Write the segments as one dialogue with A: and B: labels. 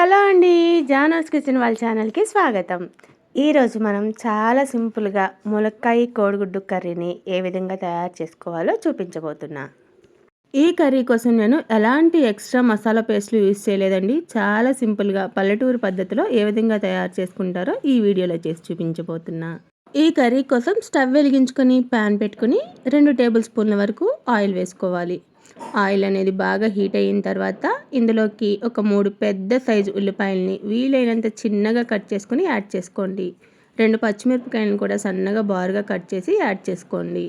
A: Hello అండి జానోస్ kitchen వాళ్ళ ఛానల్కి స్వాగతం. ఈరోజు మనం చాలా సింపుల్గా ములక్కాయ కోడిగుడ్డు కర్రీని ఏ విధంగా తయారు చేసుకోవాలో చూపించబోతున్నా. ఈ కర్రీ కోసం నేను ఎలాంటి ఎక్స్ట్రా మసాలా పేస్ట్లు యూజ్ చేయలేదండి. చాలా సింపుల్గా పల్లెటూరు పద్ధతిలో ఏ విధంగా తయారు చేసుకుంటారో ఈ వీడియోలో చేసి చూపించబోతున్నా. ఈ కర్రీ కోసం స్టవ్ వెలిగించుకొని ప్యాన్ పెట్టుకుని రెండు టేబుల్ స్పూన్ల వరకు ఆయిల్ వేసుకోవాలి. ఆయిల్ అనేది బాగా హీట్ అయిన తర్వాత ఇందులోకి ఒక మూడు పెద్ద సైజు ఉల్లిపాయలని వీలైనంత చిన్నగా కట్ చేసుకొని యాడ్ చేసుకోండి. రెండు పచ్చిమిరపకాయలను కూడా సన్నగా బారుగా కట్ చేసి యాడ్ చేసుకోండి.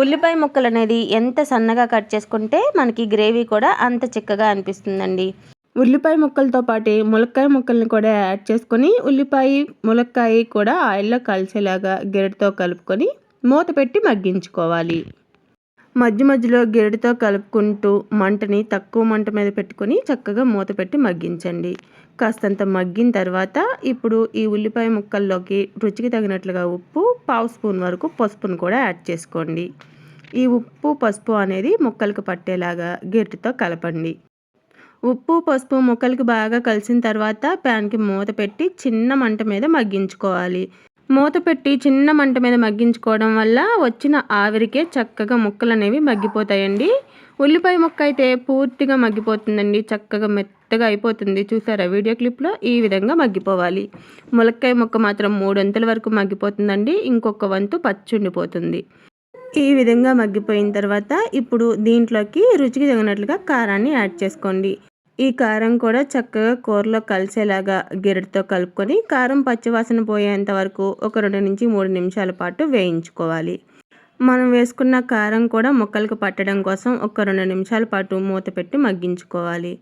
A: ఉల్లిపాయ ముక్కలు అనేది ఎంత సన్నగా కట్ చేసుకుంటే మనకి గ్రేవీ కూడా అంత చిక్కగా అనిపిస్తుందండి. ఉల్లిపాయ ముక్కలతో పాటు ములక్కాయ ముక్కల్ని కూడా యాడ్ చేసుకొని ఉల్లిపాయ ములక్కాయ కూడా ఆయిల్లో కలిసేలాగా గిరటితో కలుపుకొని మూత పెట్టి మగ్గించుకోవాలి. మధ్య మధ్యలో గెరటితో కలుపుకుంటూ మంటని తక్కువ మంట మీద పెట్టుకొని చక్కగా మూత పెట్టి మగ్గించండి. కాస్తంత మగ్గిన తర్వాత ఇప్పుడు ఈ ఉల్లిపాయ ముక్కల్లోకి రుచికి తగినట్లుగా ఉప్పు పావు స్పూన్ వరకు పసుపును కూడా యాడ్ చేసుకోండి. ఈ ఉప్పు పసుపు అనేది ముక్కలకు పట్టేలాగా గెరటితో కలపండి. ఉప్పు పసుపు ముక్కలకి బాగా కలిసిన తర్వాత ప్యాన్కి మూత పెట్టి చిన్న మంట మీద మగ్గించుకోవాలి. మూత పెట్టి చిన్న మంట మీద మగ్గించుకోవడం వల్ల వచ్చిన ఆవిరికే చక్కగా ముక్కలు అనేవి మగ్గిపోతాయండి. ఉల్లిపాయ ముక్క అయితే పూర్తిగా మగ్గిపోతుందండి. చక్కగా మెత్తగా అయిపోతుంది. చూసారా? వీడియో క్లిప్లో ఈ విధంగా మగ్గిపోవాలి. ములక్కాయ ముక్క మాత్రం మూడొంతుల వరకు మగ్గిపోతుందండి. ఇంకొక వంతు పచ్చుండిపోతుంది ఈ విధంగా మగ్గిపోయిన తర్వాత ఇప్పుడు దీంట్లోకి రుచికి తగినట్లుగా కారాన్ని యాడ్ చేసుకోండి. ఈ కారం కూడా చక్కగా కూరలో కలిసేలాగా గిరటితో కలుపుకొని కారం పచ్చివాసన పోయేంత వరకు ఒక రెండు నుంచి మూడు నిమిషాల పాటు వేయించుకోవాలి. మనం వేసుకున్న కారం కూడా ముక్కలకు పట్టడం కోసం ఒక రెండు నిమిషాల పాటు మూత పెట్టి మగ్గించుకోవాలి.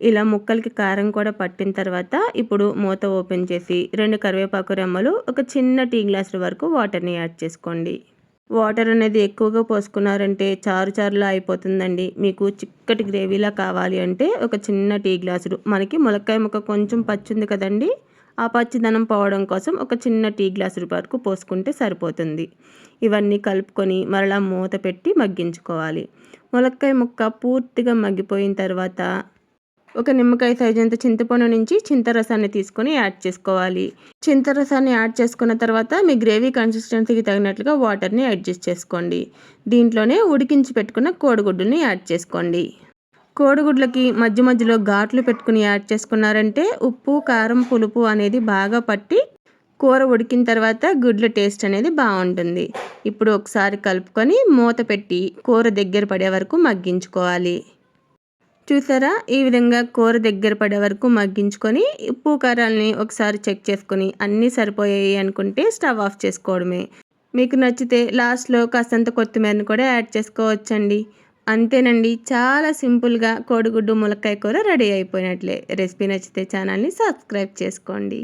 A: ఇలా ముక్కలకి కారం కూడా పట్టిన తర్వాత ఇప్పుడు మూత ఓపెన్ చేసి రెండు కరివేపాకు రెమ్మలు ఒక చిన్న టీ గ్లాసుల వరకు వాటర్ని యాడ్ చేసుకోండి. వాటర్ అనేది ఎక్కువగా పోసుకున్నారంటే చారు చారులా అయిపోతుందండి. మీకు చిక్కటి గ్రేవీలా కావాలి అంటే ఒక చిన్న టీ గ్లాసుడు. మనకి ములక్కాయ ముక్క కొంచెం పచ్చింది కదండి. ఆ పచ్చిదనం పోవడం కోసం ఒక చిన్న టీ గ్లాసుల వరకు పోసుకుంటే సరిపోతుంది. ఇవన్నీ కలుపుకొని మరలా మూత పెట్టి మగ్గించుకోవాలి. ములక్కాయ ముక్క పూర్తిగా మగ్గిపోయిన తర్వాత ఒక నిమ్మకాయ సైజు అంత చింతపండు నుంచి చింతరసాన్ని తీసుకొని యాడ్ చేసుకోవాలి. చింతరసాన్ని యాడ్ చేసుకున్న తర్వాత మీ గ్రేవీ కన్సిస్టెన్సీకి తగినట్లుగా వాటర్ని అడ్జస్ట్ చేసుకోండి. దీంట్లోనే ఉడికించి పెట్టుకున్న కోడిగుడ్డుని యాడ్ చేసుకోండి. కోడిగుడ్లకి మధ్య మధ్యలో ఘాట్లు పెట్టుకుని యాడ్ చేసుకున్నారంటే ఉప్పు కారం పులుపు అనేది బాగా పట్టి కూర ఉడికిన తర్వాత గుడ్ల టేస్ట్ అనేది బాగుంటుంది. ఇప్పుడు ఒకసారి కలుపుకొని మూత పెట్టి కూర దగ్గర పడే వరకు మగ్గించుకోవాలి. చూసారా? ఈ విధంగా కూర దగ్గర పడే వరకు మగ్గించుకొని ఉప్పు కారాలని ఒకసారి చెక్ చేసుకొని అన్నీ సరిపోయాయి అనుకుంటే స్టవ్ ఆఫ్ చేసుకోవడమే. మీకు నచ్చితే లాస్ట్లో కాస్తంత కొత్తిమీరని కూడా యాడ్ చేసుకోవచ్చండి. అంతేనండి చాలా సింపుల్గా కోడిగుడ్డు ములక్కాయ కూర రెడీ అయిపోయినట్లే. రెసిపీ నచ్చితే ఛానల్ని సబ్స్క్రైబ్ చేసుకోండి.